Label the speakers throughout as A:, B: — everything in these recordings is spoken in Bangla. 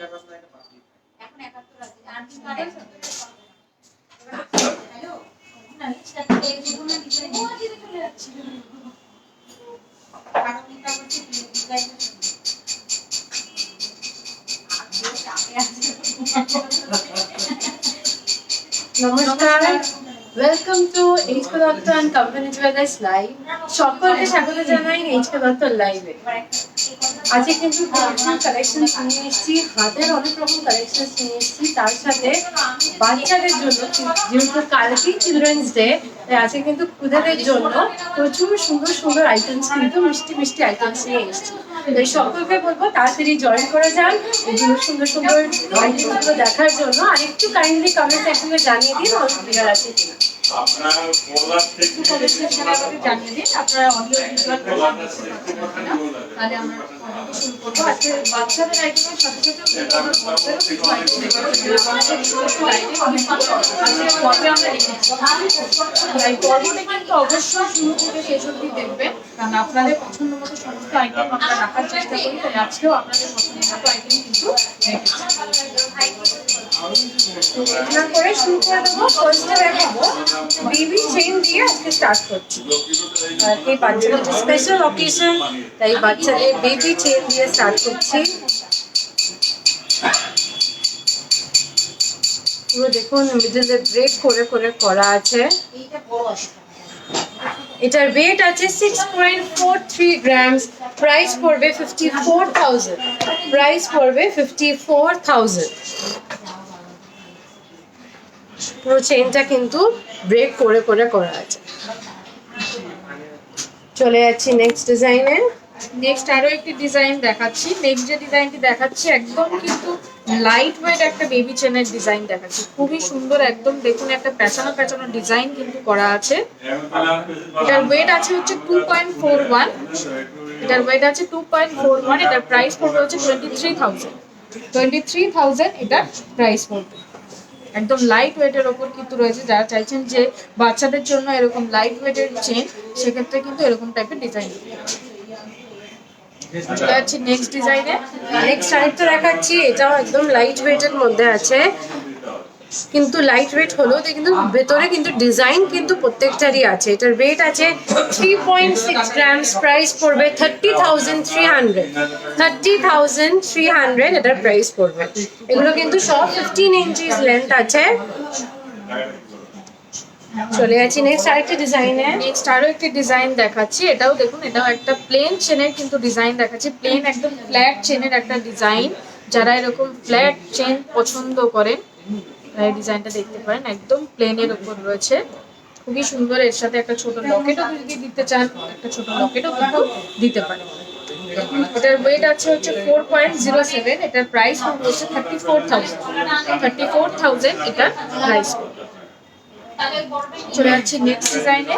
A: নমস্কার। Welcome to HK Dutta and company jewellers live সকলকে স্বাগত জানাই এইচকে দত্ত লাইভে আজকে কিন্তু কালেকশন নিয়ে এসেছি হাতের অনেক রকম কালেকশন নিয়ে এসেছি। তার সাথে বাচ্চাদের জন্য যেহেতু কালকেই চিলড্রেন্স ডে আজকে কিন্তু খুদেদের জন্য প্রচুর সুন্দর সুন্দর আইটেমস কিন্তু, মিষ্টি মিষ্টি আইটেমস নিয়ে এসেছি। সকলকে বলব, তাড়াতাড়ি জয়েন করে যান এগুলো সুন্দর সুন্দর আইটেমগুলো দেখার জন্য। আর একটু কাইন্ডলি কমেন্ট সেকশনে জানিয়ে দিন ক্লিয়ার আছে কিনা।
B: আপনার
C: তাহলে শুরু থেকে শেষ দেখবেন আপনাদের পছন্দ মতো সমস্ত আইটেম আমরা রাখার চেষ্টা করি তাই আজকেও আপনাদের পছন্দ মতো আইটেম কিন্তু
A: করে শুরু করে দেবো বেবি চেইন দিয়ে আজকে স্টার্ট করছি। এই বাচ্চাদের স্পেশাল অকেশন তাই বাচ্চাদের বেবি চেইন দিয়ে স্টার্ট করছি। দেখুন মিডলে ব্রেক করে করে করা আছে। এটার ওয়েট আছে six point four three grams price পড়বে ফিফটি ফোর থাউজেন্ড প্রাইস পড়বে ফিফটি ফোর থাউজেন্ড পুরো চেনটা কিন্তু ব্রেক করে করে, করা আছে। চলে যাচ্ছি নেক্সট ডিজাইনে
C: নেক্সট আরও একটি ডিজাইন দেখাচ্ছি। নেক্সট যে ডিজাইনটি দেখাচ্ছি, একদম কিন্তু লাইট ওয়েট একটা বেবি চেনের ডিজাইন দেখাচ্ছি। খুবই সুন্দর একদম, দেখুন একটা পেঁচানো পেঁচানো ডিজাইন কিন্তু করা আছে। এটার ওয়েট আছে হচ্ছে টু পয়েন্ট ফোর ওয়ান এটার ওয়েট আছে টু পয়েন্ট ফোর ওয়ান এটার প্রাইস পড়বে হচ্ছে twenty three thousand twenty three thousand এটার প্রাইস পড়বে। একদম লাইট ওয়েটের ওপর কিন্তু রয়েছে। যারা চাইছেন যে বাচ্চাদের জন্য এরকম লাইট ওয়েটের চেন সেক্ষেত্রে কিন্তু এরকম টাইপের ডিজাইন চলে যাচ্ছি নেক্সট ডিজাইনে
A: নেক্সট আরেকটা দেখাচ্ছি, এটাও একদম লাইট ওয়েটের মধ্যে আছে। কিন্তু লাইট ওয়েট হলেও তো কিন্তু ভেতরে কিন্তু ডিজাইন কিন্তু প্রত্যেকটারই আছে। এটার ওয়েট আছে three point six grams price পড়বে thirty thousand three hundred thirty thousand three hundred এটার প্রাইস পড়বে। এগুলো কিন্তু সব ফিফটিন ইঞ্চিস লেন্থ আছে। চলে যাচ্ছি নেক্সট আরেকটা ডিজাইনে
C: নেক্সট আরও একটি ডিজাইন দেখাচ্ছি। এটাও দেখুন, এটাও একটা প্লেন চেনের কিন্তু ডিজাইন দেখাচ্ছি। প্লেন একদম ফ্ল্যাট চেনের একটা ডিজাইন যারা এরকম ফ্ল্যাট চেন পছন্দ করেন এই ডিজাইনটা দেখতে পারেন, একদম প্লেনের উপর রয়েছে। খুবই সুন্দর, এর সাথে একটা ছোট লকেটও যদি দিতে চান, একটা ছোট লকেটও কিন্তু দিতে পারেন। এটার ওয়েট আছে হচ্ছে ফোর পয়েন্ট জিরো সেভেন এটার প্রাইস হচ্ছে thirty four thousand thirty four thousand এটার প্রাইস চলে যাচ্ছি নেক্সট ডিজাইনে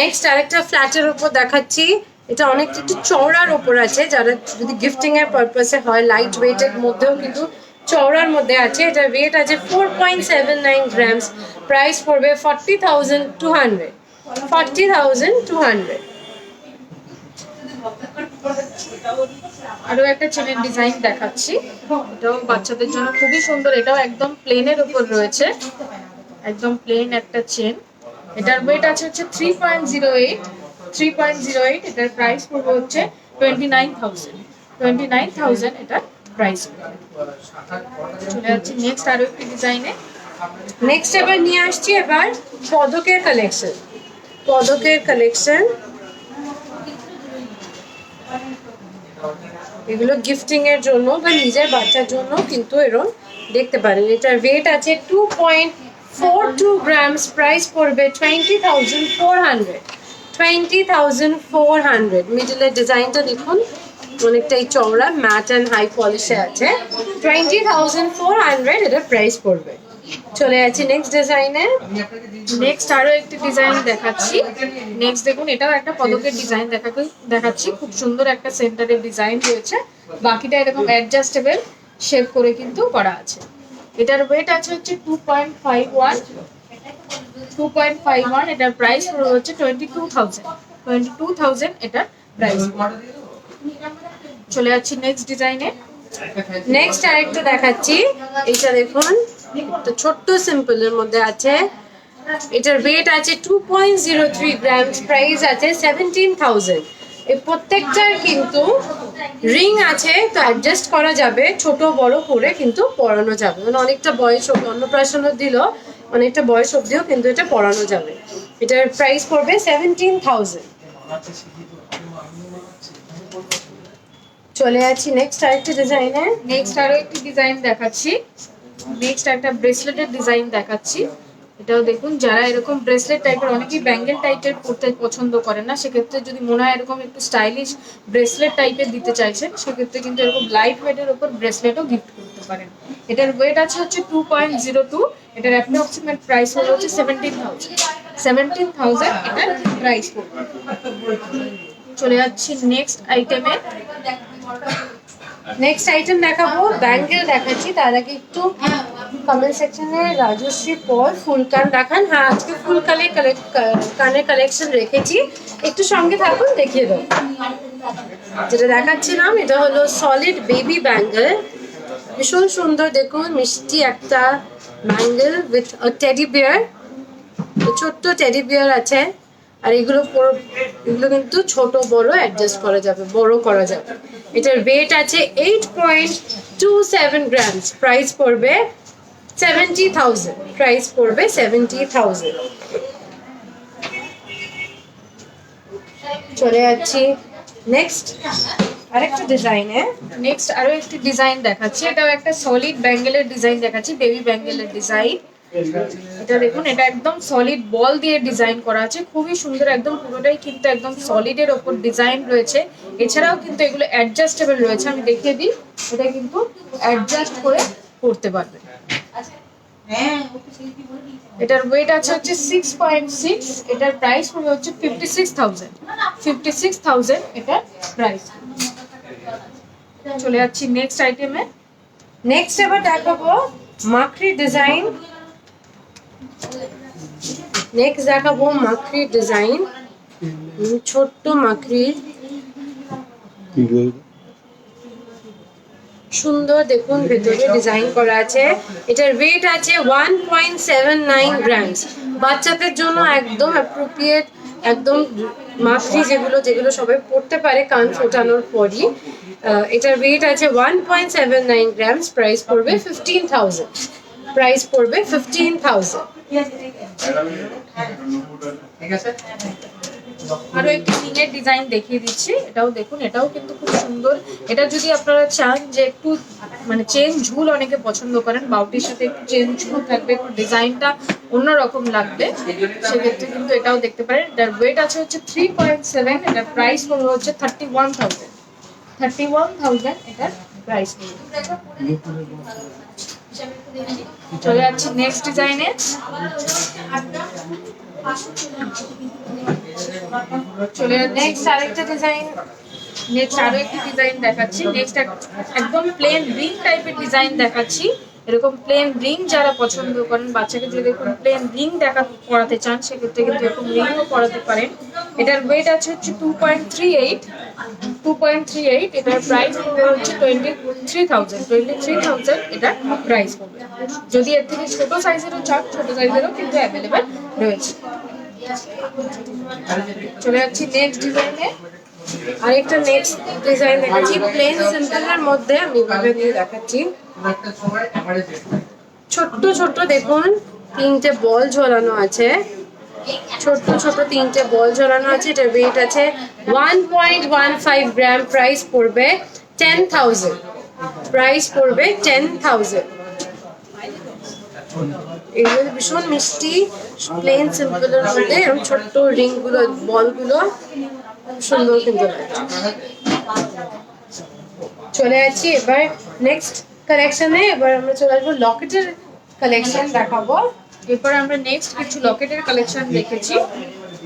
A: নেক্সট আরেকটা ফ্ল্যাটের উপর দেখাচ্ছি। এটা অনেকটা একটু চওড়ার উপর আছে, যারা যদি গিফটিং এর পারপাসে হয় লাইট ওয়েটের মধ্যেও কিন্তু চওড়ার মধ্যে আছে, এটা ওয়েট আছে four point seven nine grams price পড়বে forty thousand two hundred forty thousand two hundred
C: আরও একটা চেনের ডিজাইন দেখাচ্ছি। এটাও বাচ্চাদের জন্য খুবই সুন্দর, এটাও একদম প্লেনের উপর রয়েছে। একদম প্লেন একটা চেন এটার ওয়েট আছে হচ্ছে three point zero eight three point zero eight এটার প্রাইস পড়বে হচ্ছে twenty nine thousand twenty nine thousand এটার প্রাইস চলে যাচ্ছে নেক্সট আরও একটি ডিজাইনে
A: নেক্সট এবার নিয়ে আসছি এবার পদকের কালেকশন পদকের কালেকশন এগুলো গিফটিং এর জন্য বা নিজের বাচ্চার জন্য কিন্তু এরকম দেখতে পারেন। এটার ওয়েট আছে two point four two grams price পড়বে twenty thousand four hundred twenty thousand four hundred মিডলের ডিজাইনটা দেখুন। অনেকটাই চওড়া ম্যাট অ্যান্ড হাই পলিশে আছে। টোয়েন্টি থাউজেন্ড ফোর হান্ড্রেড এটার প্রাইস পড়বে। চলে যাচ্ছি নেক্সট ডিজাইনে
C: নেক্সট আরও একটি ডিজাইন দেখাচ্ছি। নেক্সট দেখুন, এটাও একটা পদকের ডিজাইন দেখাকে দেখাচ্ছি। খুব সুন্দর একটা সেন্টারের ডিজাইন রয়েছে। বাকিটা এরকম অ্যাডজাস্টেবল শেপ করে কিন্তু করা আছে। এটার ওয়েট আছে হচ্ছে two point five one two point five one এটার প্রাইস হচ্ছে twenty two thousand twenty two thousand এটার প্রাইস চলে যাচ্ছি নেক্সট ডিজাইনে
A: নেক্সট আরেকটা দেখাচ্ছি। এটা দেখুন, একটা ছোট্ট সিম্পলের মধ্যে আছে। এটার ওয়েট আছে two point zero three grams price আছে সেভেন্টিন থাউজেন্ড এই প্রত্যেকটার কিন্তু রিং আছে, তো অ্যাডজাস্ট করা যাবে, ছোট, বড় করে কিন্তু পরানো যাবে। মানে অনেকটা বয়স অব্দি অন্নপ্রাশনও দিল, অনেকটা বয়স অব্দিও কিন্তু এটা পরানো যাবে। এটার প্রাইস পড়বে সেভেন্টিন থাউজেন্ড চলে যাচ্ছি নেক্সট আরেকটা ডিজাইনে
C: নেক্সট আরও একটি ডিজাইন দেখাচ্ছি। নেক্সট একটা ব্রেসলেটের ডিজাইন দেখাচ্ছি। এটাও দেখুন, যারা এরকম ব্রেসলেট টাইপের অনেকেই ব্যাঙ্গেল টাইপের পরতে পছন্দ করেন না, সেক্ষেত্রে যদি মনে হয় এরকম একটু স্টাইলিশ ব্রেসলেট টাইপের দিতে চাইছেন, সেক্ষেত্রে কিন্তু এরকম লাইট ওয়েটের ওপর ব্রেসলেটও গিফট করতে পারেন। এটার ওয়েট আছে হচ্ছে টু পয়েন্ট জিরো টু এটার অ্যাপ্রক্সিমেট প্রাইস হলো হচ্ছে সেভেন্টিন থাউজেন্ড সেভেন্টিন থাউজেন্ড এটার প্রাইস পড়বে। চলে যাচ্ছি নেক্সট আইটেমে
A: নেক্সট আইটেম দেখাবো ব্যাঙ্গেল দেখাচ্ছি, তার আগে একটু কমেন্ট সেকশনে রাজশ্রী পর ফুল কান দেখান। হ্যাঁ আজকে ফুল কালে কানের কালেকশন রেখেছি। একটু সঙ্গে থাকুন, দেখিয়ে দেবো যেটা দেখাচ্ছিলাম, এটা হলো সলিড বেবি ব্যাঙ্গেল ভীষণ সুন্দর দেখুন, মিষ্টি একটা ব্যাঙ্গেল উইথ টেডি বিয়ার ছোট্ট টেডি বিয়ার আছে। আর এগুলো এগুলো কিন্তু ছোট, বড় অ্যাডজাস্ট করা যাবে, বড় করা যাবে। এটার ওয়েট আছে eight point two seven grams price পড়বে সেভেন্টি থাউজেন্ড প্রাইস পড়বে সেভেন্টি থাউজেন্ড চলে যাচ্ছি। নেক্সট আরেকটা ডিজাইনে
C: নেক্সট আরও একটি ডিজাইন দেখাচ্ছি। এটাও একটা সলিড ব্যাঙ্গেলের ডিজাইন দেখাচ্ছি বেবি ব্যাঙ্গেলের ডিজাইন এটা দেখুন এটা একদম সলিড বল দিয়ে ডিজাইন করা আছে। খুবই সুন্দর একদম পুরোটাই কিন্তু একদম সলিডের ওপর ডিজাইন রয়েছে। এছাড়াও কিন্তু এগুলো অ্যাডজাস্টেবল রয়েছে আমি দেখিয়ে দিই। এটা কিন্তু অ্যাডজাস্ট করে করতে পারবে এটার ওয়েট আছে হচ্ছে সিক্স পয়েন্ট সিক্স এটার প্রাইস পড়বে হচ্ছে fifty six thousand fifty six thousand এটার প্রাইস চলে যাচ্ছি নেক্সট আইটেমে
A: নেক্সট এবার দেখাবো মাকড়ি ডিজাইন নেক্সট দেখাবো মাকড়ি ডিজাইন। ছোট্ট মাকড়ির। সুন্দর দেখুন ভেতরে ডিজাইন করা আছে। এটার ওয়েট আছে one point seven nine grams বাচ্চাদের জন্য একদম অ্যাপ্রোপ্রিয়েট একদম মাকড়ি যেগুলো যেগুলো সবাই পড়তে পারে কান ফোটানোর পরই। এটার ওয়েট আছে one point seven nine grams price পড়বে ফিফটিন থাউজেন্ড প্রাইস পড়বে ফিফটিন থাউজেন্ড
C: আরও একটি রিংয়ের ডিজাইন দেখিয়ে দিচ্ছি। এটাও দেখুন, এটাও কিন্তু খুব সুন্দর। এটা যদি আপনারা চান যে একটু মানে চেন ঝুল অনেকে পছন্দ করেন, বাউটির সাথে একটু চেন ঝুল থাকবে, একটু ডিজাইনটা অন্যরকম লাগবে, সেক্ষেত্রে কিন্তু এটাও দেখতে পারেন। এটার ওয়েট আছে হচ্ছে থ্রি পয়েন্ট সেভেন এটার প্রাইস পড়বে হচ্ছে thirty one thousand thirty one thousand এটার প্রাইস চলে যাচ্ছি নেক্সট ডিজাইনে চলে
A: নেক্সট আরেকটা ডিজাইন
C: নেক্সট আরও একটি ডিজাইন দেখাচ্ছি। নেক্সট একদম প্লেন রিং টাইপের ডিজাইন দেখাচ্ছি। এরকম প্লেন রিং যারা পছন্দ করেন, বাচ্চাকে যদি এরকম প্লেন রিং দেখা পড়াতে চান, সেক্ষেত্রে কিন্তু এরকম রিংও পড়াতে পারেন। এটার ওয়েট আছে হচ্ছে two point three eight two point three eight এটার প্রাইস হচ্ছে twenty three thousand twenty three thousand এটার প্রাইস পড়বে যদি এর থেকে ছোট সাইজেরও চান, ছোট সাইজেরও কিন্তু অ্যাভেলেবেল রয়েছে। চলে যাচ্ছি নেক্সট ডিজাইনে
A: আরেকটা নেক্সট ডিজাইন দেখাচ্ছি। প্লেন সিম্পলের মধ্যে আমি এভাবে দিয়ে দেখাচ্ছি। ছোট্ট ছোট্ট দেখুন, তিনটে বল ঝোলানো আছে। ছোট্ট ছোট তিনটে বল ঝোলানো আছে। এটার ওয়েট আছে one point one five gram price পড়বে টেন থাউজেন্ড প্রাইস পড়বে টেন থাউজেন্ড এগুলো ভীষণ মিষ্টি প্লেন সিম্পলের মধ্যে এরকম ছোট্ট রিংগুলো বলগুলো সুন্দর কিন্তু চলে যাচ্ছি এবার নেক্সট কালেকশনে এবার আমরা চলে আসব লকেটের কালেকশন দেখাবো।
C: এরপর আমরা নেক্সট কিছু লকেটের কালেকশন দেখেছি।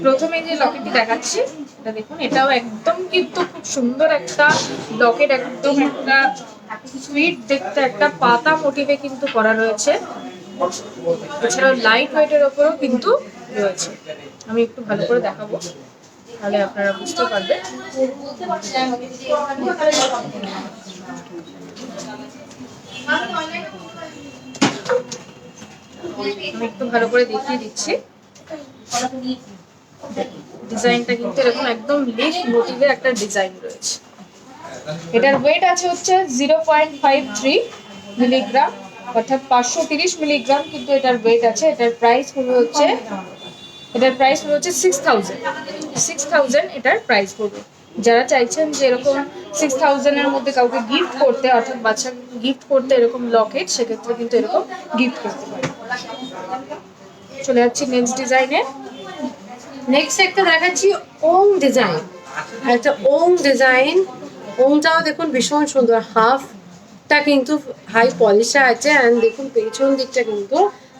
C: প্রথমে যে লকেটটি দেখাচ্ছি, এটা দেখুন, এটাও একদম কিন্তু খুব সুন্দর একটা লকেট, একদম একটা সুইট দেখতে একটা পাতা মোটিভে কিন্তু করা রয়েছে। এছাড়াও লাইট ওয়েটের ওপরও কিন্তু রয়েছে। আমি একটু ভালো করে দেখাবো। তাহলে আপনারা বুঝতে পারবেন আমি একটু ভালো করে দেখিয়ে দিচ্ছি। ডিজাইনটা কিন্তু এরকম একদম লিফ মোটিভের একটা ডিজাইন রয়েছে। এটার ওয়েট আছে হচ্ছে zero point five three milligram অর্থাৎ পাঁচশো তিরিশ মিলিগ্রাম কিন্তু এটার ওয়েট আছে। এটার প্রাইস হলো হচ্ছে এটার প্রাইস হচ্ছে সিক্স থাউজেন্ড সিক্স থাউজেন্ড এটার প্রাইস পড়বে। যারা চাইছেন যে এরকম সিক্স থাউজেন্ডের মধ্যে কাউকে গিফট করতে, অর্থাৎ বাচ্চা গিফট করতে এরকম লকেট সেক্ষেত্রে কিন্তু এরকম গিফট করতে পারে। চলে যাচ্ছি নেক্সট ডিজাইনে
A: নেক্সট একটা দেখাচ্ছি ওম ডিজাইন একটা ওম ডিজাইন ওমটাও দেখুন ভীষণ সুন্দর। হাফটা কিন্তু হাই পলিশে আছে অ্যান্ড দেখুন পেছন দিকটা কিন্তু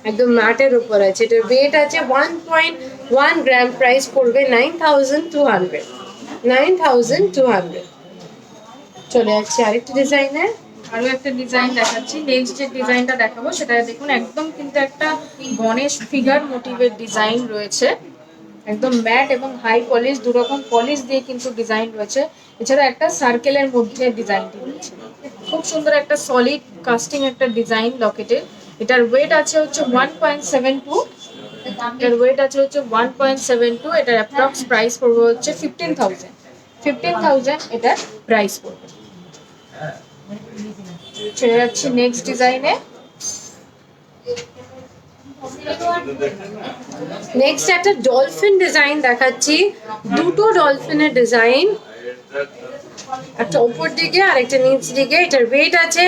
A: একদম ম্যাটের উপর আছে। এটার ওয়েট আছে one point one gram price পড়বে nine thousand two hundred nine thousand two hundred চলে যাচ্ছে আরেকটা ডিজাইনের
C: আরও একটা ডিজাইন দেখাচ্ছি। নেক্সট যে ডিজাইনটা দেখাবো, সেটা দেখুন, একদম কিন্তু একটা গণেশ ফিগার মোটিভের ডিজাইন রয়েছে। একদম ম্যাট এবং হাই পলিশ দু রকম পলিশ দিয়ে কিন্তু ডিজাইন রয়েছে। এছাড়া একটা সার্কেলের মধ্যে ডিজাইনটি রয়েছে। খুব সুন্দর একটা সলিড কাস্টিং একটা ডিজাইন লকেটের এটার ওয়েট আছে হচ্ছে ওয়ান পয়েন্ট সেভেন টু এটার ওয়েট আছে হচ্ছে ওয়ান পয়েন্ট সেভেন টু এটার অ্যাপ্রক্স প্রাইস পড়বে হচ্ছে ফিফটিন থাউজেন্ড ফিফটিন থাউজেন্ড এটার প্রাইস পড়বে। চলে যাচ্ছি নেক্সট ডিজাইনে
A: নেক্সট একটা ডলফিন ডিজাইন দেখাচ্ছি। দুটো ডলফিনের ডিজাইন একটা উপর দিকে আর একটা নিচ দিকে। এটার ওয়েট আছে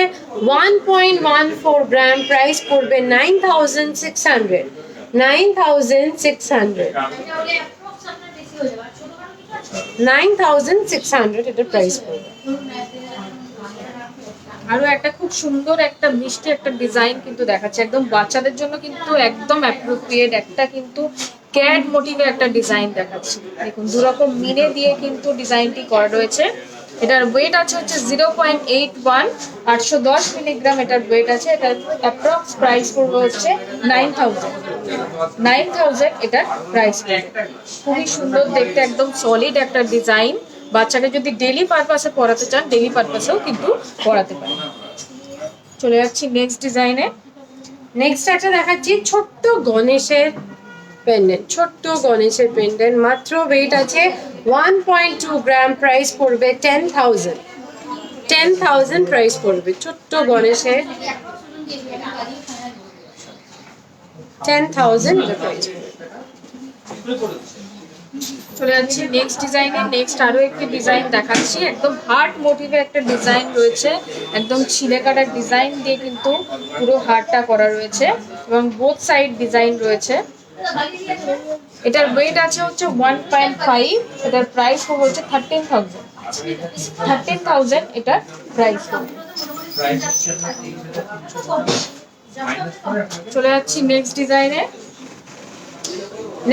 A: one point one four gram price পড়বে nine thousand six hundred nine thousand six hundred nine thousand six hundred এটার প্রাইস পড়বে।
C: আরও একটা খুব সুন্দর একটা মিষ্টি একটা ডিজাইন কিন্তু দেখাচ্ছে। একদম বাচ্চাদের জন্য কিন্তু একদম অ্যাপ্রোপ্রিয়েট একটা কিন্তু ক্যাট মোটিভে একটা ডিজাইন দেখাচ্ছে। দেখুন দু রকম মিনে দিয়ে কিন্তু ডিজাইনটি করা রয়েছে। এটার ওয়েট আছে হচ্ছে জিরো পয়েন্ট এইট ওয়ান আটশো দশ মিলিগ্রাম এটার ওয়েট আছে এটার অ্যাপ্রক্স প্রাইস পড়বে হচ্ছে নাইন থাউজেন্ড নাইন থাউজেন্ড এটার প্রাইস খুবই সুন্দর, দেখতে একদম সলিড একটা ডিজাইন বাচ্চাকে যদি ডেলি পারপাসে পড়াতে চান ডেলি পারপাসেও কিন্তু পড়াতে পারেন। চলে যাচ্ছি নেক্সট ডিজাইনে
A: নেক্সট একটা দেখাচ্ছি ছোট্ট গণেশের পেন্ডেন্ট ছোট্ট গণেশের পেন্ডেন্ট মাত্র ওয়েট আছে one point two gram price পড়বে ten thousand ten thousand price পড়বে, ছোট্ট গণেশের। টেন থাউজেন্ড
C: চলে নেক্সট নেক্সট আরও একটি ডিজাইন দেখাচ্ছি। একদম মোটিভে একটা ডিজাইন রয়েছে। একদম ছিলে কাটার ডিজাইন দিয়ে কিন্তু পুরো করা রয়েছে। এবং বোথ সাইড ডিজাইন রয়েছে। এটার ওয়েট আছে হচ্ছে ওয়ান পয়েন্ট ফাইভ এটার প্রাইস হচ্ছে থার্টিন থাউজেন্ড থার্টিন থাউজেন্ড এটার প্রাইস চলে যাচ্ছি নেক্সট ডিজাইনে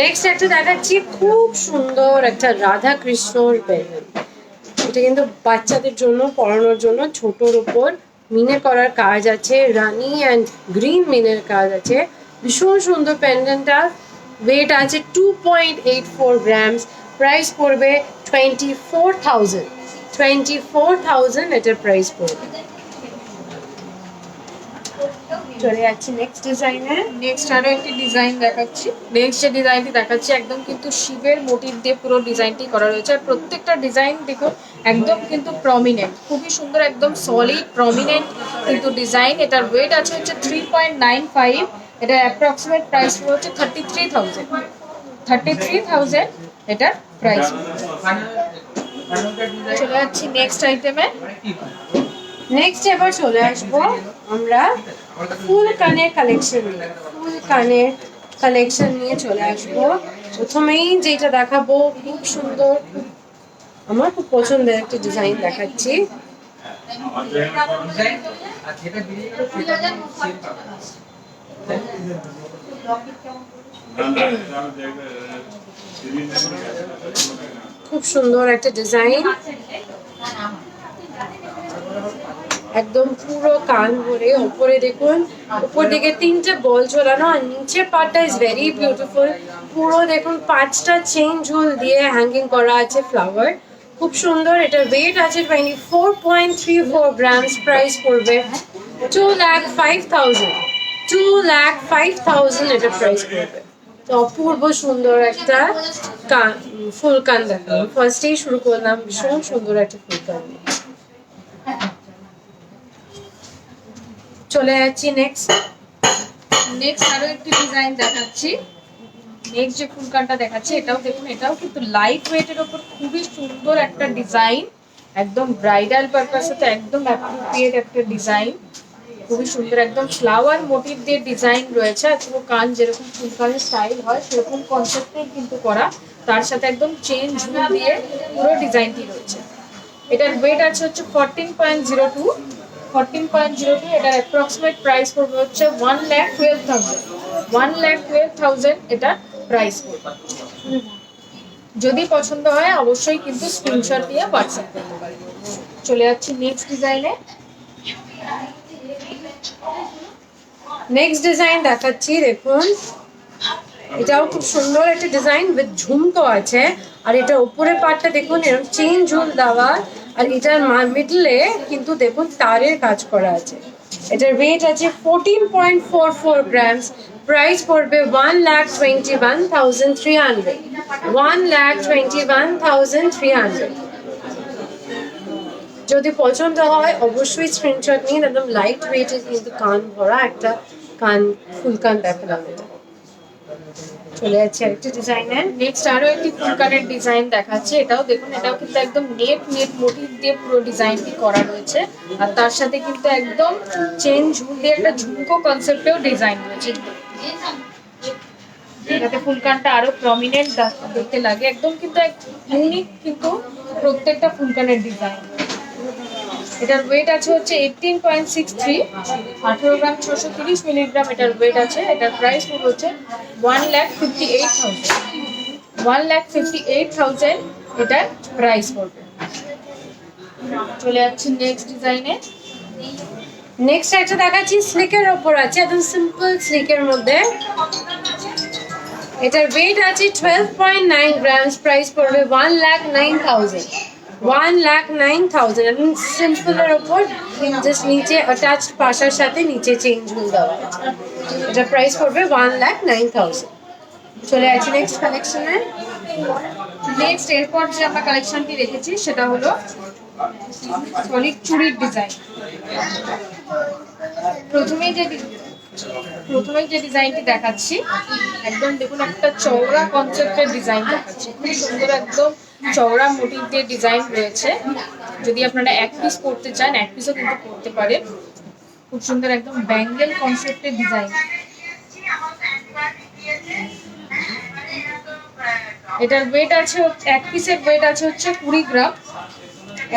A: নেক্সট একটা দেখাচ্ছি, খুব সুন্দর একটা রাধা কৃষ্ণর পেন্ডেন্ট এটা কিন্তু বাচ্চাদের জন্য, পড়ানোর জন্য ছোটোর উপর মিনে করার কাজ আছে, রানি অ্যান্ড গ্রিন মিনের কাজ আছে। ভীষণ সুন্দর পেন্ডেন্টটা ওয়েট আছে two point eight four grams price পড়বে twenty four thousand twenty four thousand এটার প্রাইস পড়বে। চলে যাচ্ছি নেক্সট ডিজাইনে
C: নেক্সট আরও একটি ডিজাইন দেখাচ্ছি। নেক্সট যে ডিজাইনটি দেখাচ্ছি, একদম কিন্তু শিবের মোটিভ দিয়ে পুরো ডিজাইনটি করা রয়েছে। আর প্রত্যেকটা ডিজাইন দেখুন, একদম কিন্তু প্রমিনেন্ট খুবই সুন্দর, একদম সলিড প্রমিনেন্ট কিন্তু ডিজাইন এটার ওয়েট আছে হচ্ছে থ্রি পয়েন্ট নাইন ফাইভ এটার অ্যাপ্রক্সিমেট প্রাইস হচ্ছে thirty three thousand thirty three thousand এটার প্রাইস চলে যাচ্ছি নেক্সট আইটেমে
A: নেক্সট এবার চলে আসব আমরা ফুল কানের কালেকশন ফুল কানের কালেকশন নিয়ে চলে আসব। প্রথমেই যেটা দেখাবো, খুব সুন্দর আমার খুব পছন্দের একটা ডিজাইন দেখাচ্ছি। খুব সুন্দর একটা ডিজাইন। একদম পুরো কান ভরে ওপরে দেখুন। উপর দিকে তিনটে বল ঝোলানো আর নিচের পার্টটা ইজ ভেরি বিউটিফুল পুরো দেখুন পাঁচটা চেন ঝুল দিয়ে হ্যাঙ্গিং করা আছে ফ্লাওয়ার খুব সুন্দর, এটার ওয়েট আছে twenty four point three four grams price পড়বে two lakh five thousand two lakh five thousand এটা প্রাইস পড়বে। তো অপূর্ব সুন্দর একটা কান ফুল কান দেখালাম ফার্স্টেই শুরু করলাম ভীষণ সুন্দর একটা ফুল কান। চলে যাচ্ছি নেক্সট
C: নেক্সট আরও একটি ডিজাইন দেখাচ্ছি। নেক্সট যে ফুলকানটা দেখাচ্ছি এটাও দেখুন এটাও কিন্তু লাইট ওয়েটের ওপর খুবই সুন্দর একটা ডিজাইন একদম ব্রাইডাল পারপাসে তো একদম অ্যাপ্রোপ্রিয়েট একটা ডিজাইন খুবই সুন্দর, একদম ফ্লাওয়ার মোটিভ দিয়ে ডিজাইন রয়েছে, আর পুরো কান যেরকম ফুলকানের স্টাইল হয়, সেরকম কনসেপ্টেই কিন্তু করা। তার সাথে একদম চেন ঝুল দিয়ে পুরো ডিজাইনটি রয়েছে। এটার ওয়েট আছে হচ্ছে fourteen point zero two fourteen point zero two এটার অ্যাপ্রক্সিমেট প্রাইস পড়বে হচ্ছে one lakh twelve thousand one lakh twelve thousand এটা প্রাইস পড়বে। যদি পছন্দ হয়, অবশ্যই কিন্তু স্ক্রিনশট দিয়ে হোয়াটসঅ্যাপ করতে পারেন। চলে যাচ্ছি নেক্সট ডিজাইনে
A: নেক্সট ডিজাইন দেখাচ্ছি, দেখুন। এটাও খুব সুন্দর একটা ডিজাইন উইথ ঝুমকো আছে। আর এটা উপরের পার্টটা দেখুন, এরকম চেন ঝুল দেওয়া। আর এটার মিডলে কিন্তু দেখুন তারের কাজ করা আছে। এটার ওয়েট আছে fourteen point four four grams price পড়বে one lakh twenty one thousand three hundred one lakh twenty one thousand three hundred যদি পছন্দ হয়, অবশ্যই স্ক্রিনশট নিন একদম লাইট ওয়েটের কিন্তু কান ভরা একটা কান, ফুল কান দেখালাম চলে যাচ্ছে আরেকটা ডিজাইনের
C: নেক্সট আরও একটি ফুলকানের ডিজাইন দেখাচ্ছে। এটাও দেখুন, এটাও কিন্তু একদম নেট নেট মোটিভ দিয়ে পুরো ডিজাইনটি করা রয়েছে। আর তার সাথে কিন্তু একদম চেন ঝুল দিয়ে একটা ঝুমকো কনসেপ্টেও ডিজাইন রয়েছে। যাতে ফুলকানটা আরও প্রমিনেন্ট দেখতে লাগে। একদম কিন্তু ইউনিক কিন্তু প্রত্যেকটা ফুলকানের ডিজাইন এটার ওয়েট আছে হচ্ছে এইটিন পয়েন্ট সিক্স থ্রি আঠেরো গ্রাম ছশো তিরিশ মিলিগ্রাম এটার ওয়েট আছে। এটার প্রাইস হচ্ছে one lakh fifty eight thousand one lakh fifty eight thousand এটার প্রাইস পড়বে। চলে যাচ্ছি নেক্সট ডিজাইনে
A: নেক্সট একটা দেখাচ্ছি স্লিকের ওপর আছে, একদম সিম্পল স্লিকের মধ্যে। এটার ওয়েট আছে twelve point nine grams price পড়বে one lakh nine thousand one lakh nine thousand একদম সিম্পলের ওপর জাস্ট নিচে অ্যাটাচড পাশার সাথে নিচে চেঞ্জ হয়ে দেওয়া আছে এটার প্রাইস পড়বে ওয়ান লাখ নাইন থাউজেন্ড চলে আছে নেক্সট কালেকশনে
C: নেক্সট এরপর যে আমরা কালেকশনটি রেখেছি, সেটা হলো সলিড চুড়ির ডিজাইন প্রথমেই যে প্রথমেই যে ডিজাইনটি দেখাচ্ছি, একদম দেখুন একটা চওড়া কনসেপ্টের ডিজাইন দেখাচ্ছি। খুব সুন্দর, একদম চওড়া মোটিভ দিয়ে ডিজাইন রয়েছে। যদি আপনারা এক পিস করতে চান, এক পিসও কিন্তু করতে পারেন। খুব সুন্দর একদম ব্যাঙ্গেল কনসেপ্টের ডিজাইন এটার ওয়েট আছে এক পিসের ওয়েট আছে হচ্ছে কুড়ি গ্রাম।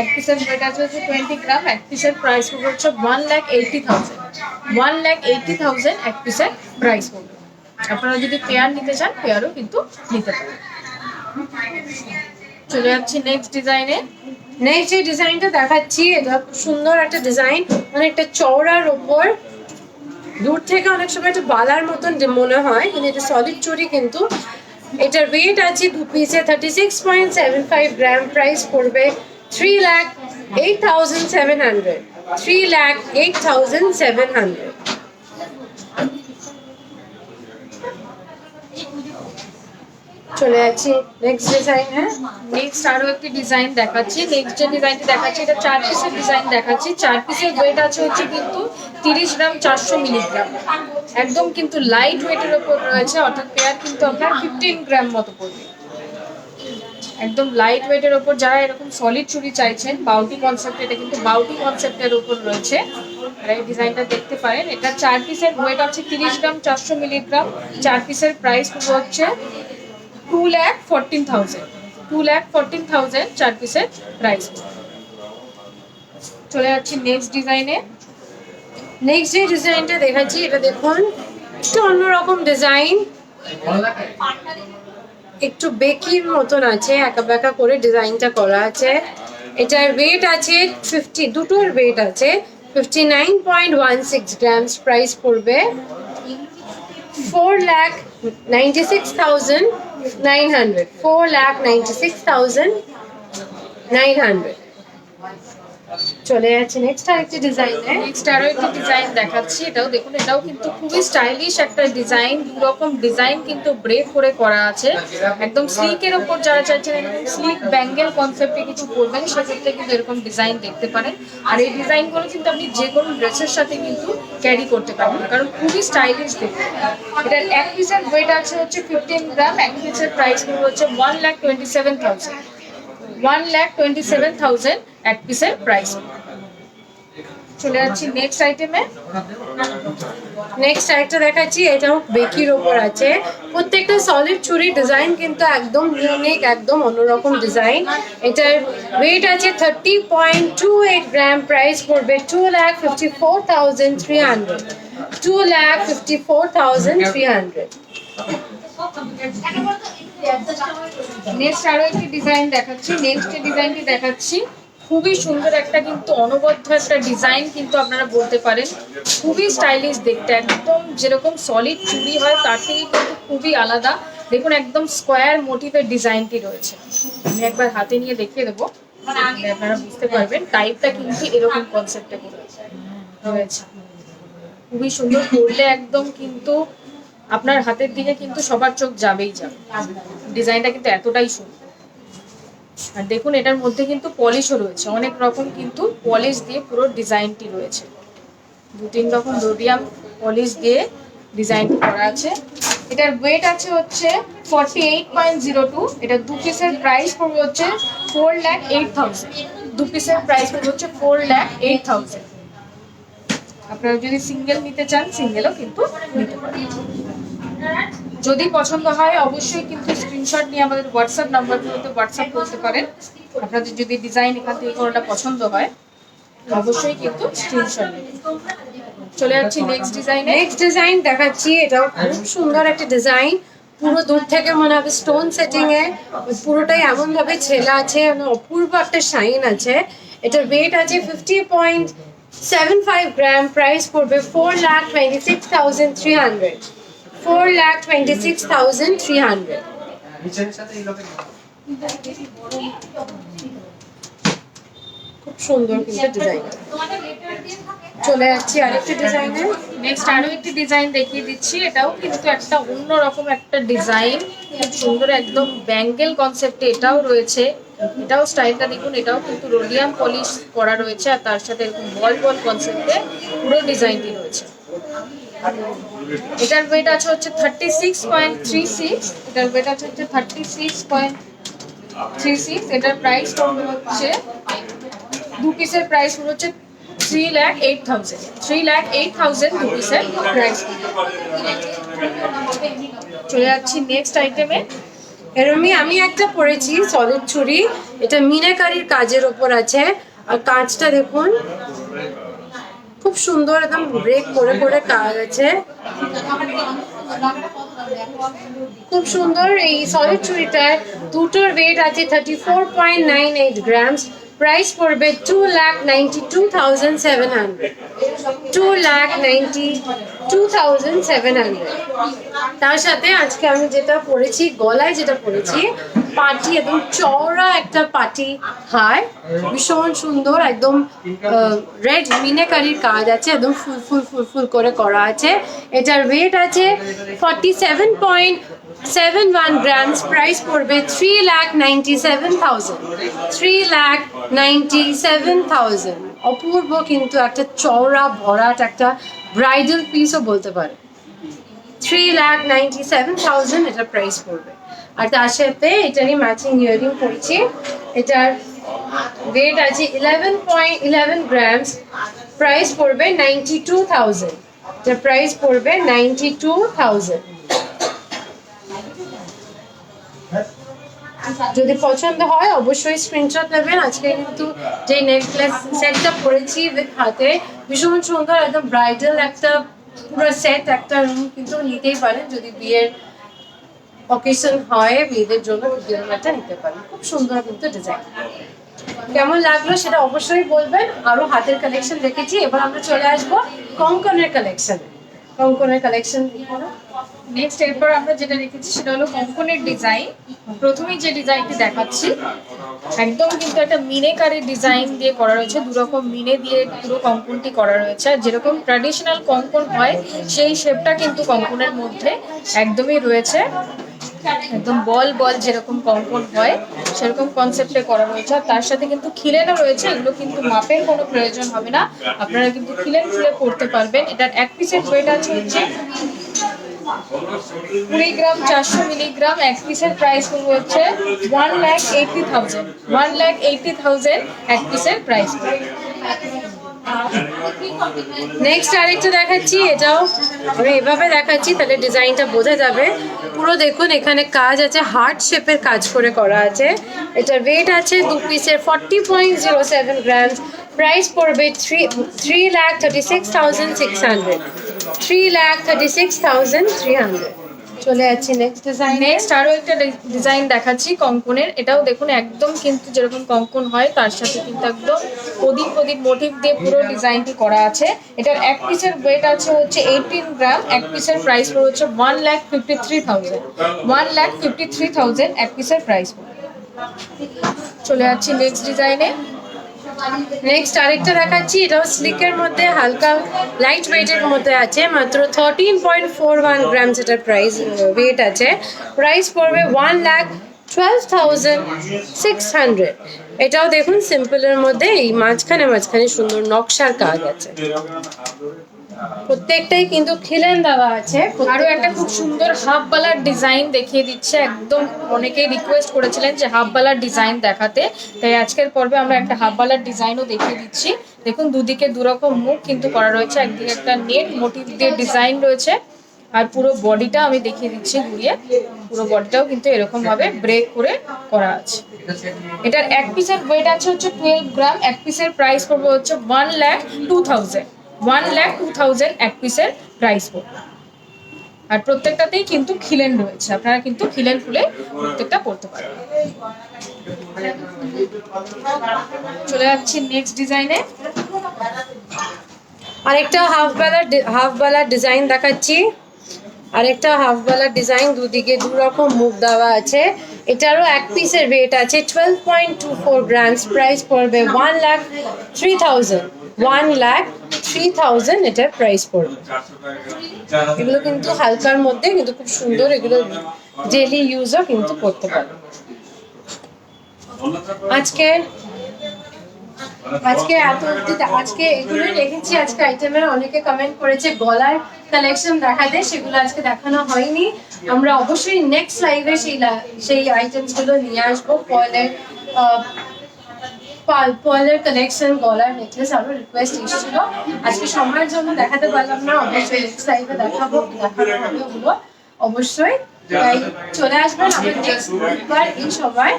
C: এক পিসের ওয়েট আছে হচ্ছে টোয়েন্টি গ্রাম। এক পিসের প্রাইস পড়বে হচ্ছে one lakh eighty thousand one lakh eighty thousand এক পিসের প্রাইস পড়বে। আপনারা যদি পেয়ার নিতে চান পেয়ারও কিন্তু নিতে পারেন। চলে যাচ্ছি নেক্সট ডিজাইনে
A: নেক্সট যে ডিজাইনটা দেখাচ্ছি, এটা খুব সুন্দর একটা ডিজাইন অনেকটা চওড়ার ওপর। দূর থেকে অনেক সময় একটা বালার মতন মনে হয়, কিন্তু এটা সলিড চুরি কিন্তু। এটার ওয়েট আছে দু পিসে thirty six point seven five gram price পড়বে three lakh eight thousand seven hundred three lakh eight thousand seven hundred চলে যাচ্ছি। নেক্সট ডিজাইন হ্যাঁ?
C: নেক্সট আরও একটি ডিজাইন দেখাচ্ছি। নেক্সট যে ডিজাইনটি দেখাচ্ছি, এটা চার পিসের ডিজাইন দেখাচ্ছি। চার পিসের ওয়েট আছে হচ্ছে কিন্তু তিরিশ গ্রাম চারশো মিলিগ্রাম একদম কিন্তু লাইট ওয়েটের ওপর রয়েছে, অর্থাৎ পেয়ার কিন্তু আপনার ফিফটিন গ্রাম মতো পড়বে। একদম লাইট ওয়েটের ওপর যারা এরকম সলিড চুড়ি চাইছেন বাউটি কনসেপ্ট এটা কিন্তু বাউটি কনসেপ্টের ওপর রয়েছে। আপনারা এই ডিজাইনটা দেখতে পারেন। এটা চার পিসের ওয়েট আছে তিরিশ গ্রাম চারশো মিলিগ্রাম চার পিসের প্রাইস হচ্ছে two lakh fourteen thousand two lakh fourteen thousand চার পিসের প্রাইস চলে যাচ্ছি নেক্সট ডিজাইনে
A: নেক্সট যে ডিজাইনটা দেখাচ্ছি, এটা দেখুন, একটু অন্যরকম ডিজাইন একটু বেকির মতন আছে, একা বেঁকা করে ডিজাইনটা করা আছে। এটার ওয়েট আছে ফিফটি দুটোর ওয়েট আছে fifty nine point one six grams price পড়বে। Four lakh ninety six thousand 900. 4 lakh 96,900. চলে যাচ্ছে। নেক্সট আরেকটি ডিজাইনে
C: নেক্সট আরও একটি ডিজাইন দেখাচ্ছি। এটাও দেখুন, এটাও কিন্তু খুবই স্টাইলিশ একটা ডিজাইন দু রকম ডিজাইন কিন্তু ব্রেক করে করা আছে। একদম স্লিকের ওপর যারা চাইছেন এরকম স্লিক ব্যাঙ্গেল কনসেপ্টে কিছু করবেন, সেক্ষেত্রে কিন্তু এরকম ডিজাইন দেখতে পারেন। আর এই ডিজাইনগুলো কিন্তু আপনি যে কোনো ড্রেসের সাথে কিন্তু ক্যারি করতে পারবেন, কারণ খুবই স্টাইলিশ দেখতে। এটার এক পিসের ওয়েট আছে হচ্ছে ফিফটিন গ্রাম এক পিসের প্রাইস হচ্ছে one lakh twenty seven thousand one lakh twenty seven thousand এক পিসের প্রাইস চলে যাচ্ছি নেক্সট আইটেমে
A: নেক্সট আরেকটা দেখাচ্ছি এটাও বেকির ওপর আছে। প্রত্যেকটা সলিড চুরি ডিজাইন কিন্তু একদম ইউনিক একদম অন্যরকম ডিজাইন এটার ওয়েট আছে thirty point two eight gram price পড়বে two lakh fifty four thousand three hundred two lakh fifty four thousand three hundred
C: next আরও একটি ডিজাইন দেখাচ্ছি নেক্সট ডিজাইনটি দেখাচ্ছি। খুবই সুন্দর একটা কিন্তু অনবদ্য একটা ডিজাইন কিন্তু আপনারা বলতে পারেন। খুবই স্টাইলিশ দেখতে একদম যেরকম সলিড চুড়ি হয় তার থেকে কিন্তু খুবই আলাদা। দেখুন একদম স্কোয়ার মোটিভের ডিজাইনটি রয়েছে। আমি একবার হাতে নিয়ে দেখিয়ে দেবো। আপনারা বুঝতে পারবেন টাইপটা কিন্তু এরকম কনসেপ্টে রয়েছে। খুবই সুন্দর পরলে একদম কিন্তু আপনার হাতের দিকে কিন্তু সবার চোখ যাবেই যাবে। ডিজাইনটা কিন্তু এতটাই সুন্দর। আর দেখুন, এটার মধ্যে কিন্তু পলিশও রয়েছে। অনেক রকম কিন্তু পলিশ দিয়ে পুরো ডিজাইনটি রয়েছে। দু তিন রকম রোডিয়াম পলিশ দিয়ে ডিজাইনটি করা আছে। এটার ওয়েট আছে হচ্ছে forty eight point zero two এটা দু পিসের প্রাইস পড়বে হচ্ছে ফোর ল্যাক এইট থাউজেন্ড দু পিসের প্রাইস পড়বে হচ্ছে ফোর ল্যাক এইট থাউজেন্ড আপনারা যদি সিঙ্গেল নিতে চান সিঙ্গেলও কিন্তু নিতে পারেন। যদি পছন্দ হয়, অবশ্যই কিন্তু স্ক্রিনশট নিয়ে আমাদের হোয়াটসঅ্যাপ নাম্বারগুলোতে হোয়াটসঅ্যাপ করতে পারেন। আপনাদের যদি ডিজাইন এখান থেকে কোনোটা পছন্দ হয়, অবশ্যই কিন্তু স্ক্রিনশট নেবেন চলে যাচ্ছি নেক্সট ডিজাইন
A: নেক্সট ডিজাইন দেখাচ্ছি, এটাও খুব সুন্দর একটা ডিজাইন পুরো দূর থেকে মনে হবে স্টোন সেটিং এ। পুরোটাই এমন ভাবে ছেলা আছে মানে অপূর্ব একটা শাইন আছে। এটার ওয়েট আছে fifty point seven five gram price পড়বে four lakh twenty six thousand three hundred four lakh twenty six thousand three hundred খুব সুন্দর কিন্তু ডিজাইন চলে যাচ্ছি আরেকটা ডিজাইনে
C: নেক্সট আরও একটি ডিজাইন দেখিয়ে দিচ্ছি। এটাও কিন্তু একটা অন্যরকম একটা ডিজাইন খুব সুন্দর একদম ব্যাঙ্গেল কনসেপ্টে এটাও রয়েছে। এটাও স্টাইলটা দেখুন, এটাও কিন্তু রোডিয়াম পলিশ করা রয়েছে। আর তার সাথে এরকম বল বল কনসেপ্টে পুরো ডিজাইনটি রয়েছে। এটার ওয়েট আছে হচ্ছে thirty six point three six এটার ওয়েট আছে হচ্ছে thirty six point three six এটার প্রাইস হচ্ছে দু পিসের প্রাইস হচ্ছে three lakh eight thousand three lakh eight thousand দু পিসের প্রাইস চলে যাচ্ছি নেক্সট আইটেমে
A: এরমই আমি একটা পরেছি সলিড ছুরি, এটা মিনাকারির কাজের ওপর আছে। আর কাজটা দেখুন। খুব সুন্দর একদম ব্রেক করে করে কাজ আছে খুব সুন্দর এই সলিড চুড়িটার দুটোর ওয়েট আছে thirty four point nine eight grams price পড়বে two lakh ninety two thousand seven hundred two lakh ninety two thousand seven hundred তার সাথে আজকে আমি যেটা পরেছি গলায় যেটা পরেছি পাটি একদম চওড়া একটা পার্টি হার। ভীষণ সুন্দর, একদম রেড মিনেকারির কাজ আছে, একদম ফুল ফুল ফুল ফুল করে করা আছে। এটার ওয়েট আছে forty seven point seven one grams price পড়বে three lakh ninety seven thousand three lakh ninety seven thousand অপূর্ব কিন্তু একটা চওড়া, ভরাট একটা ব্রাইডাল পিসও বলতে পারে। Three lakh ninety seven thousand এটা প্রাইস পড়বে। আর তার সাথে এটারই ম্যাচিং ইয়ারিং পড়ছি এটার ওয়েট আছে eleven point eleven grams price পড়বে নাইনটি টু থাউজেন্ড এটা প্রাইস পড়বে নাইনটি টু থাউজেন্ড যদি পছন্দ হয়, অবশ্যই স্ক্রিনশট নেবেন। আজকে কিন্তু যে নেকলেস সেটটা পরেছি উইথ হাতে, ভীষণ সুন্দর, একদম ব্রাইডাল একটা, পুরো সেট একটা রুম কিন্তু নিতেই পারেন। যদি বিয়ের অকেশন হয় মেয়েদের জন্য একটা নিতে পারেন খুব সুন্দর কিন্তু ডিজাইন কেমন লাগল সেটা অবশ্যই বলবেন। আরও হাতের কালেকশন দেখেছি। এবার আমরা চলে আসব কঙ্কনের কালেকশনে কঙ্কনের কালেকশন
C: নেক্সট এরপর আমরা যেটা রেখেছি সেটা হলো কঙ্কনের ডিজাইন প্রথমেই যে ডিজাইনটি দেখাচ্ছি, একদম কিন্তু একটা মিনেকারের ডিজাইন দিয়ে করা রয়েছে। দুরকম মিনে দিয়ে পুরো কঙ্কনটি করা রয়েছে। আর যেরকম ট্র্যাডিশনাল কঙ্কন হয়, সেই শেপটা কিন্তু কঙ্কনের মধ্যে একদমই রয়েছে। একদম বল বল যেরকম কঙ্কন হয়, সেরকম কনসেপ্টে করা রয়েছে। আর তার সাথে কিন্তু খিলেনও রয়েছে, এগুলো কিন্তু মাপের কোনো প্রয়োজন হবে না। আপনারা কিন্তু খিলেন খুলে পড়তে পারবেন। এটার এক পিসের ওয়েট আছে হচ্ছে কুড়ি গ্রাম চারশো মিলিগ্রাম। এক পিসের প্রাইস হচ্ছে one lakh eighty thousand one lakh eighty thousand এক পিসের প্রাইস
A: নেক্সট আরেকটা দেখাচ্ছি, এটাও আমি এভাবে দেখাচ্ছি, তাহলে ডিজাইনটা বোঝা যাবে। পুরো দেখুন, এখানে কাজ আছে, হার্ট শেপের কাজ করে করা আছে। এটার ওয়েট আছে দু পিসের forty point zero seven grams price পড়বে three three lakh thirty six thousand six hundred three lakh thirty six thousand three hundred চলে যাচ্ছি নেক্সট ডিজাইন
C: নেক্সট আরও একটা ডিজাইন দেখাচ্ছি কঙ্কনের। এটাও দেখুন, একদম কিন্তু যেরকম কঙ্কন হয়, তার সাথে কিন্তু একদম প্রদীপ প্রদীপ মোটিভ দিয়ে পুরো ডিজাইনটি করা আছে। এটার এক পিসের ওয়েট আছে হচ্ছে এইটিন গ্রাম এক পিসের প্রাইস পড়ে one lakh fifty three thousand one lakh fifty three thousand এক পিসের প্রাইস চলে যাচ্ছি নেক্সট ডিজাইনে
A: নেক্সট আরেকটা দেখাচ্ছি। এটাও স্লিকের মধ্যে, হালকা লাইট ওয়েটের মধ্যে আছে। মাত্র thirteen point four one gram যেটার প্রাইস ওয়েট আছে। প্রাইস পড়বে one lakh twelve thousand six hundred এটাও দেখুন সিম্পলের মধ্যে, এই মাঝখানে মাঝখানে সুন্দর নকশার কাজ আছে। প্রত্যেকটাই কিন্তু খিলেন দেওয়া আছে।
C: আরও একটা খুব সুন্দর হাফ বালার ডিজাইন দেখিয়ে দিচ্ছে। একদম অনেকেই রিকোয়েস্ট করেছিলেন যে হাফ বালার ডিজাইন দেখাতে। তাই আজকের পর্বে আমরা একটা হাফ বালার ডিজাইনও দেখিয়ে দিচ্ছি। দেখুন, দুদিকে দুরকম মুখ কিন্তু করা রয়েছে। একদিকে একটা নেট, মোটিভ দিয়ে ডিজাইন রয়েছে। আর পুরো বডিটা আমি দেখিয়ে দিচ্ছি ঘুরিয়ে। পুরো বডিটাও কিন্তু এরকম ভাবে ব্রেক করে করা আছে। এটার এক পিসের ওয়েট আছে হচ্ছে টুয়েলভ গ্রাম এক পিসের প্রাইস পড়বে হচ্ছে one lakh two thousand one lakh two thousand এক পিসের প্রাইস পড়বে আর প্রত্যেকটাতেই কিন্তু খিলেন রয়েছে। আপনারা কিন্তু খিলেন ফুলে প্রত্যেকটা পড়তে পারবেন চলে যাচ্ছি নেক্সট ডিজাইনে
A: আরেকটা হাফ বেলার হাফ বেলার ডিজাইন দেখাচ্ছি। আরেকটা হাফ বেলার ডিজাইন দুদিকে দু রকম মুখ দেওয়া আছে। এটারও এক পিসের ওয়েট আছে twelve point two four grams price পড়বে one lakh three thousand one lakh three thousand এটার প্রাইস পড়বে। এগুলো কিন্তু হালকার মধ্যে, কিন্তু খুব সুন্দর এগুলো ডেলি ইউজও কিন্তু করতে পারবে। আজকে আজকে এত অবধি আজকে এগুলোই রেখেছি, আজকে আইটেমের অনেকে কমেন্ট করেছে, গলার কালেকশন দেখাতে, সেগুলো আজকে দেখানো হয়নি। আমরা অবশ্যই নেক্সট লাইভে সেই সেই আইটেমসগুলো নিয়ে আসব। পয়েলের পয়েলের কালেকশন গলার নেকলেস আরও রিকোয়েস্ট এসেছিল। আজকে সময়ের জন্য দেখাতে পারলাম না, অবশ্যই নেক্সট লাইভে দেখাবো, দেখানো হবে ওগুলো, অবশ্যই। তাই চলে আসবেন আমরা নেক্সট বুধবার এই সময়।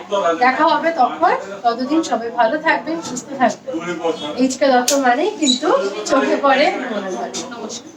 A: দেখা হবে তখন। ততদিন সবাই ভালো থাকবেন, সুস্থ থাকবেন। এইচকে দত্ত মানেই কিন্তু চোখে পড়ে মনে হয়। নমস্কার।